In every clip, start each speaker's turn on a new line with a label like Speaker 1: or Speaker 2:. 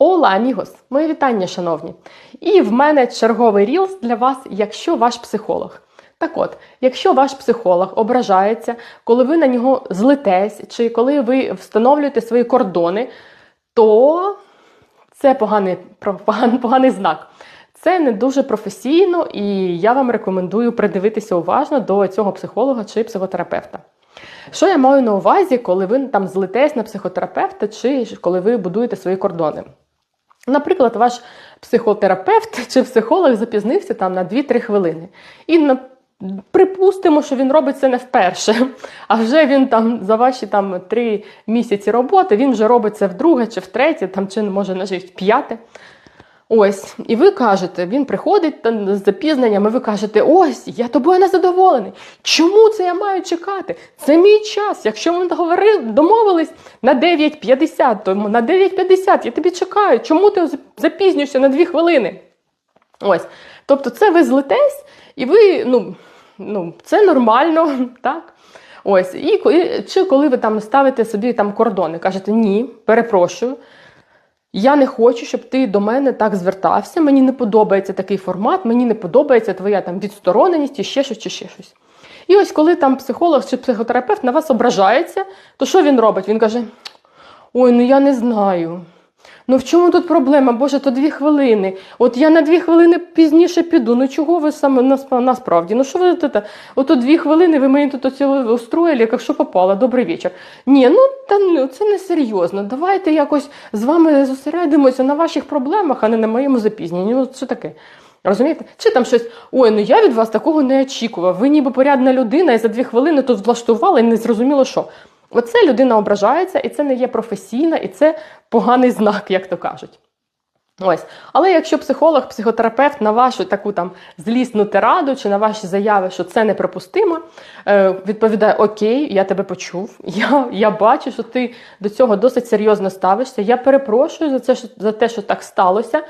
Speaker 1: Ола, амігос! Мої вітання, шановні! І в мене черговий рілс для вас, якщо ваш психолог. Так от, якщо ваш психолог ображається, коли ви на нього злитесь, чи коли ви встановлюєте свої кордони, то це поганий, про- поган- поганий знак. Це не дуже професійно, і я вам рекомендую придивитися уважно до цього психолога чи психотерапевта. Що я маю на увазі, коли ви там злитесь на психотерапевта, чи коли ви будуєте свої кордони? Наприклад, ваш психотерапевт чи психолог запізнився там на 2-3 хвилини. І на, припустимо, що він робить це не вперше. А вже він там за ваші там 3 місяці роботи він вже робить це вдруге чи втретє, там, чи може навіть п'яте. Ось, і ви кажете, він приходить там з запізненням, і ви кажете, ось, я тобою не задоволений. Чому це я маю чекати? Це мій час. Якщо ми договорили, домовились на 9.50, то на 9.50 я тобі чекаю. Чому ти запізнюєшся на 2 хвилини? Ось. Тобто, це ви злитесь, і ви, ну, ну це нормально, так? Ось, і чи коли ви там ставите собі там кордони, кажете, ні, перепрошую. Я не хочу, щоб ти до мене так звертався. Мені не подобається такий формат, мені не подобається твоя там відстороненість і ще щось, чи ще щось. І ось коли там психолог чи психотерапевт на вас ображається, то що він робить? Він каже: Ой, ну я не знаю. Ну в чому тут проблема? Боже, то дві хвилини. От я на дві хвилини пізніше піду. Ну чого ви саме насправді? Ну що ви тут? Ото дві хвилини ви мені тут устроїли, як що попало. Добрий вечір. Ні, ну та це не серйозно. Давайте якось з вами зосередимося на ваших проблемах, а не на моєму запізненні. Ну що таке? Розумієте? Чи там щось, ой, ну я від вас такого не очікував. Ви ніби порядна людина, і за дві хвилини тут влаштували і не зрозуміло що. Оце людина ображається, і це не є професійна, і це поганий знак, як то кажуть. Ось. Але якщо психолог, психотерапевт на вашу таку там злісну тираду чи на ваші заяви, що це неприпустимо, е, відповідає: Окей, я тебе почув, я, я бачу, що ти до цього досить серйозно ставишся. Я перепрошую за це, що, за те, що так сталося.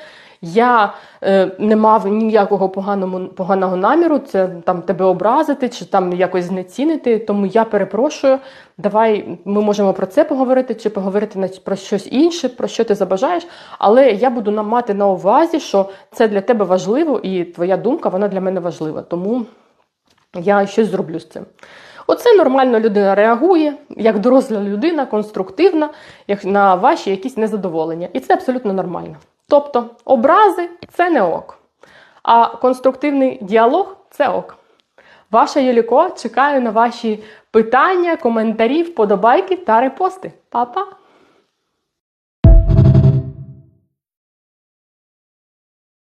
Speaker 1: Я е, не мав ніякого поганого, поганого наміру, це там тебе образити чи там якось знецінити. Тому я перепрошую. Давай ми можемо про це поговорити, чи поговорити на про щось інше, про що ти забажаєш. Але я буду нам мати на увазі, що це для тебе важливо, і твоя думка вона для мене важлива. Тому я щось зроблю з цим. Оце нормально людина реагує, як доросла людина, конструктивна, як на ваші якісь незадоволення. І це абсолютно нормально. Тобто, образи це не ок. А конструктивний діалог це ок. Ваша Юліко чекає на ваші питання, коментарі, вподобайки та репости. Па-па!